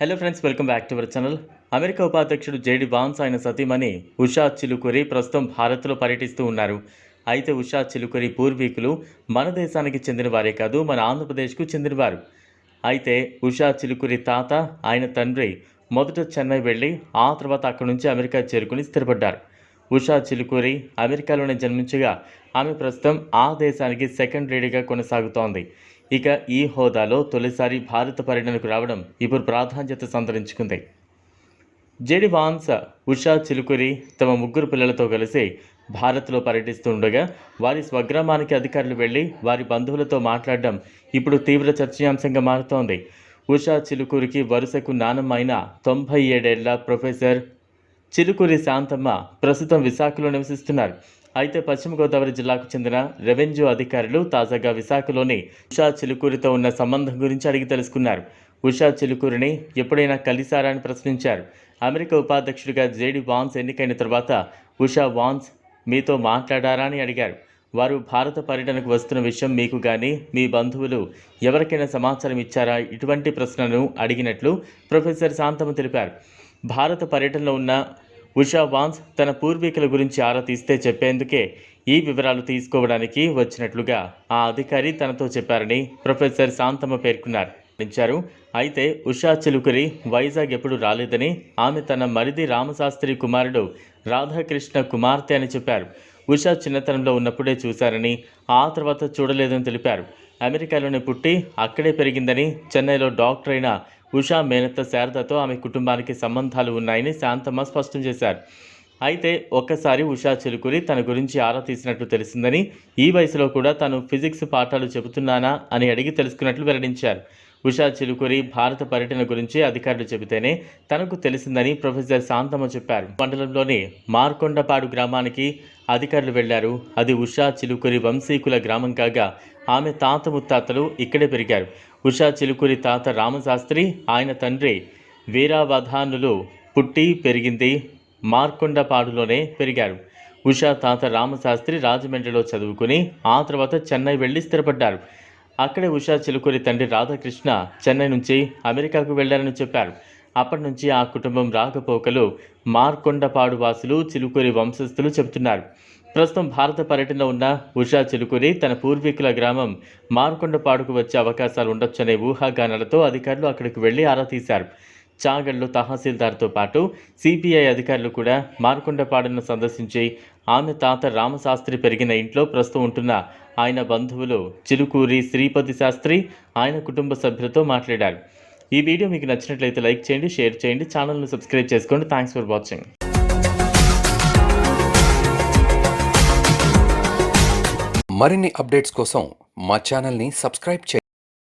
Hello friends welcome back to our channel America ఉపాధ్యక్షుడు J D Vance ఆయన సతీమణి ఉషా చిలుకురి ప్రస్తుతం భారత్లో పర్యటిస్తూ ఉన్నారు. అయితే ఉషా చిలుకురి పూర్వీకులు మన దేశానికి చెందిన వారే కాదు మన ఆంధ్రప్రదేశ్కు చెందినవారు. అయితే ఉషా చిలుకురి తాత ఆయన తండ్రి మొదట చెన్నై వెళ్ళి ఆ తర్వాత అక్కడి నుంచి అమెరికా చేరుకుని స్థిరపడ్డారు. ఉషా చిలుకూరి అమెరికాలోనే జన్మించగా ఆమె ప్రస్తుతం ఆ దేశానికి సెకండ్ లేడీగా కొనసాగుతోంది. ఇక ఈ హోదాలో తొలిసారి భారత పర్యటనకు రావడం ఇప్పుడు ప్రాధాన్యత సంతరించుకుంది. జేడి వాన్స్ ఉషా చిలుకురి తమ ముగ్గురు పిల్లలతో కలిసి భారత్లో పర్యటిస్తుండగా వారి స్వగ్రామానికి అధికారులు వెళ్ళి వారి బంధువులతో మాట్లాడడం ఇప్పుడు తీవ్ర చర్చనీయాంశంగా మారుతోంది. ఉషా చిలుకూరికి వరుసకు నానమ్మ అయిన తొంభై ఏడేళ్ళ ప్రొఫెసర్ చిలుకూరి శాంతమ్మ ప్రస్తుతం విశాఖలో నివసిస్తున్నారు. అయితే పశ్చిమ గోదావరి జిల్లాకు చెందిన రెవెన్యూ అధికారులు తాజాగా విశాఖలోని ఉషా చిలుకూరితో ఉన్న సంబంధం గురించి అడిగి తెలుసుకున్నారు. ఉషా చిలుకూరిని ఎప్పుడైనా కలిశారా అని ప్రశ్నించారు. అమెరికా ఉపాధ్యక్షుడిగా జేడి వాన్స్ ఎన్నికైన తర్వాత ఉషా వాన్స్ మీతో మాట్లాడారా అని అడిగారు. వారు భారత పర్యటనకు వస్తున్న విషయం మీకు కానీ మీ బంధువులు ఎవరికైనా సమాచారం ఇచ్చారా? ఇటువంటి ప్రశ్నను అడిగినట్లు ప్రొఫెసర్ శాంతమ్మ తెలిపారు. భారత పర్యటనలో ఉన్న ఉషా వాన్స్ తన పూర్వీకుల గురించి ఆరా తీస్తే చెప్పేందుకే ఈ వివరాలు తీసుకోవడానికి వచ్చినట్లుగా ఆ అధికారి తనతో చెప్పారని ప్రొఫెసర్ శాంతమ్మ పేర్కొన్నారు. ఇచ్చారు అయితే ఉషా చిలుకరి వైజాగ్ ఎప్పుడు రాలేదని ఆమె తన మరిది రామశాస్త్రి కుమారుడు రాధాకృష్ణ కుమార్తె అని చెప్పారు. ఉషా చిన్నతనంలో ఉన్నప్పుడే చూశారని ఆ తర్వాత చూడలేదని తెలిపారు. అమెరికాలోనే పుట్టి అక్కడే పెరిగిందని చెన్నైలో డాక్టర్ అయిన ఉషా మేనత్త శారదతో ఆమె కుటుంబానికి సంబంధాలు ఉన్నాయని శాంతమ్మ స్పష్టం చేశారు. అయితే ఒక్కసారి ఉషా చిలుకురి తన గురించి ఆరా తీసినట్లు తెలిసిందని ఈ వయసులో కూడా తను ఫిజిక్స్ పాఠాలు చెబుతున్నానా అని అడిగి తెలుసుకున్నట్లు వెల్లడించారు. ఉషా చిలుకురి భారత పర్యటన గురించి అధికారులు చెబితేనే తనకు తెలిసిందని ప్రొఫెసర్ శాంతమ్మ చెప్పారు. మండలంలోని మార్కొండపాడు గ్రామానికి అధికారులు వెళ్ళారు. అది ఉషా చిలుకురి వంశీకుల గ్రామం కాగా ఆమె తాత ముత్తాతలు ఇక్కడే పెరిగారు. ఉషా చిలుకూరి తాత రామశాస్త్రి ఆయన తండ్రి వీరావధానులు పుట్టి పెరిగింది మార్కొండపాడులోనే పెరిగారు. ఉషా తాత రామశాస్త్రి రాజమండ్రిలో చదువుకుని ఆ తర్వాత చెన్నై వెళ్ళి స్థిరపడ్డారు. అక్కడే ఉషా చిలుకూరి తండ్రి రాధాకృష్ణ చెన్నై నుంచి అమెరికాకు వెళ్ళారని చెప్పారు. అప్పటి నుంచి ఆ కుటుంబం రాకపోకలు మార్కొండపాడు వాసులు చిలుకూరి వంశస్థులు చెబుతున్నారు. ప్రస్తుతం భారత పర్యటనలో ఉన్న ఉషా చిలుకూరి తన పూర్వీకుల గ్రామం మార్కొండపాడుకు వచ్చే అవకాశాలు ఉండొచ్చనే ఊహాగానాలతో అధికారులు అక్కడికి వెళ్ళి ఆరా తీశారు. చాగళ్ళు తహసీల్దార్తో పాటు సిపిఐ అధికారులు కూడా మార్కొండపాడును సందర్శించి ఆమె తాత రామశాస్త్రి పెరిగిన ఇంట్లో ప్రస్తుతం ఉంటున్న ఆయన బంధువులు చిలుకూరి శ్రీపతి శాస్త్రి ఆయన కుటుంబ సభ్యులతో మాట్లాడారు. ఈ వీడియో మీకు నచ్చినట్లయితే లైక్ చేయండి షేర్ చేయండి ఛానల్ను సబ్స్క్రైబ్ చేసుకోండి. Thanks for watching. మరిన్ని అప్డేట్స్ కోసం మా ఛానల్ని సబ్స్క్రైబ్ చేయండి.